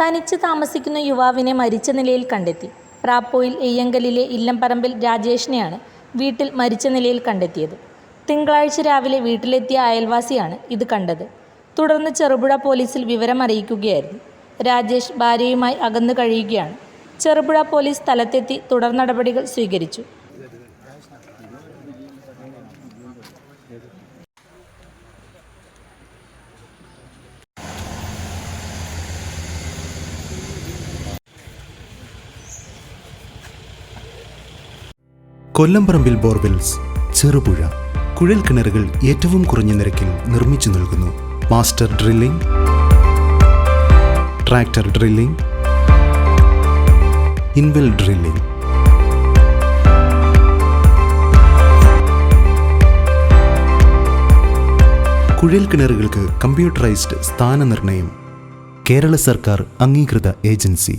തനിച്ച് താമസിക്കുന്ന യുവാവിനെ മരിച്ച നിലയിൽ കണ്ടെത്തി. പ്രാപ്പോയിൽ എയ്യങ്കലിലെ ഇല്ലംപറമ്പിൽ രാജേഷിനെയാണ് വീട്ടിൽ മരിച്ച നിലയിൽ കണ്ടെത്തിയത്. തിങ്കളാഴ്ച രാവിലെ വീട്ടിലെത്തിയ അയൽവാസിയാണ് ഇത് കണ്ടത്. തുടർന്ന് ചെറുപുഴ പോലീസിൽ വിവരം അറിയിക്കുകയായിരുന്നു രാജേഷ് ഭാര്യയുമായി അകന്നു കഴിയുകയാണ്. ചെറുപുഴ പോലീസ് സ്ഥലത്തെത്തി തുടർ നടപടികൾ സ്വീകരിച്ചു. കൊല്ലംപറമ്പിൽ ബോർവെൽസ് ചെറുപുഴ കുഴൽ കിണറുകൾ ഏറ്റവും കുറഞ്ഞ നിരക്കിൽ നിർമ്മിച്ചു നൽകുന്നു. Master drilling tractor drilling in well drilling കുഴൽ കിണറുകൾക്ക് കമ്പ്യൂട്ടറൈസ്ഡ് സ്ഥാനനിർണയം കേരള സർക്കാർ അംഗീകൃത ഏജൻസി.